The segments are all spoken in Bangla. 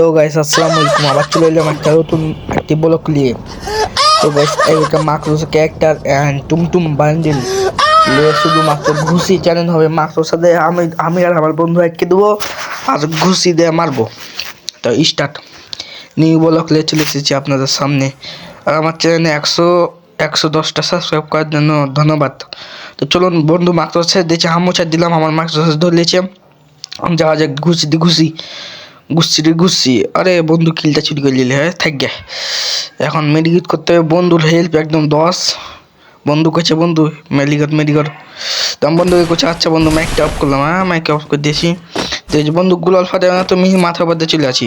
তো গাইস আসসালামু আলাইকুম। আবার চলে এলাম একটা নতুন একটি ব্লক নিয়ে। তো গাইস এইটা মাকরোস ক্যারেক্টার অ্যান্ড টুমটুম বান্ডিল নিয়ে শুধুমাত্র ঘুষি চ্যালেঞ্জ হবে। মাকরোর সাথে আমি আমি আর আমার বন্ধু আটকে দেবো আর ঘুষি দিয়ে মারবো। তো স্টার্ট নিউ ব্লক নিয়ে চলে এসেছি আপনাদের সামনে। আর আমার চ্যানেলে একশো একশো দশটা সাবস্ক্রাইব করার জন্য ধন্যবাদ। তো চলুন, বন্ধু মাকরোসে দিয়েছে হামোচা দিলাম, আমার মাকরোস ধরলেছে। যাওয়া যাক, ঘুষি ঘুষি। গুচ্ছি রে গুচ্ছি আরে বন্ধু কিলটা চুরি করে নিলে হ্যাঁ? থাক গে। এখন মেডিকেট করতে হবে। বন্ধুর হেল্প একদম দশ। বন্ধু কাছে বন্ধু মেডিকেট মেডিকেট। তো আমি বন্ধুকে করছে আচ্ছা বন্ধু মাইকটা অফ করলাম হ্যাঁ? মাইকটা অফ করে দিয়েছি। তো বন্ধু গুলাল ফাটে না তো মিহি মাথার দিয়ে চলে আছি।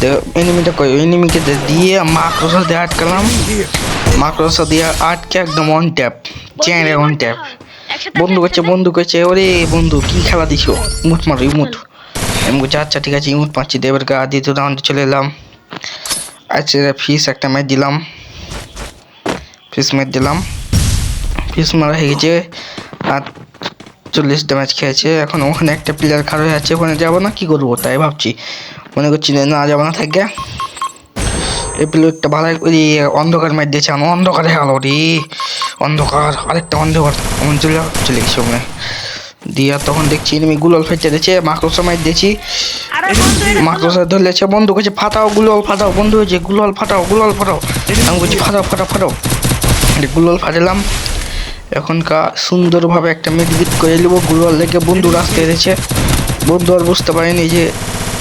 তো এনিমিটা কই? এনিমিকে দিয়ে মাকড়সা দিয়ে আটকালাম। মাকড়সা দিয়ে আটকে একদম অন ট্যাপ চেঁড়ে অন ট্যাপ বন্ধু করছে বন্ধু করছে ওরে বন্ধু কি খেলা দিছো? মুঠ মারো ইমুট আমি বলছি আচ্ছা ঠিক আছে ইমুট পাচ্ছি দেবের গা দ্বিতীয় রাউন্ডে চলে এলাম। আচ্ছা ফিস একটা ম্যাচ দিলাম। ফিস ম্যাচ দিলাম। ফিস মারা হয়ে গেছে, আর চল্লিশ ড্যামেজ খেয়েছে। এখন ওখানে একটা প্লেয়ার খারাপ হয়ে যাচ্ছে ওখানে যাব না, কী করব? তাই ভাবছি। মনে করছি না, যাব না থাকবে এই প্লেয়ারটা ভালো ওই অন্ধকার ম্যাচ দিয়েছে। আমি অন্ধকারে গেল রে। অন্ধকার, আরেকটা অন্ধকার। চলে চলে গেছে ওখানে। দিয়া তখন দেখছি এনিমি গুলল ফেটে দিয়েছে। মাকড়সা মাইর দিয়েছি মাকড়সা ধরলেছে বন্ধু কাছে ফাটাও গুলল ফাটাও বন্ধু হয়েছে গুলল ফাটাও গুলল ফাটাও। আমি বলছি ফাটাও ফাটাও ফাটাও। গুলল ফাটালাম। এখনকার সুন্দরভাবে একটা মেডিকেট করে নেব গুলল লেগে বন্ধু রাস্তা দিয়েছে। বন্ধু আর বুঝতে পারেনি যে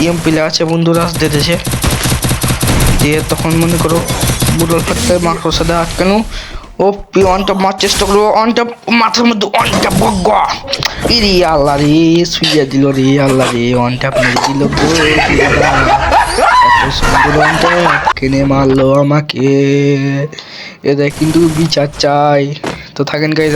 ইএম পিলে আছে বন্ধু রাস্তা এসেছে দিয়ে তখন মনে করো গুলল ফাটতে মাকড়সা দিয়ে আটকানো। ও অনটা মার চেষ্টা করব অনটা মাথার মধ্যে অনটা বগ্গা ইরি আল্লাহ রে শুইয়া দিল রে আল্লাহ রে অনটা মেরে দিল কিনে মারলো আমাকে এদের কিন্তু বিচার চাই তো থাকেন গাইজ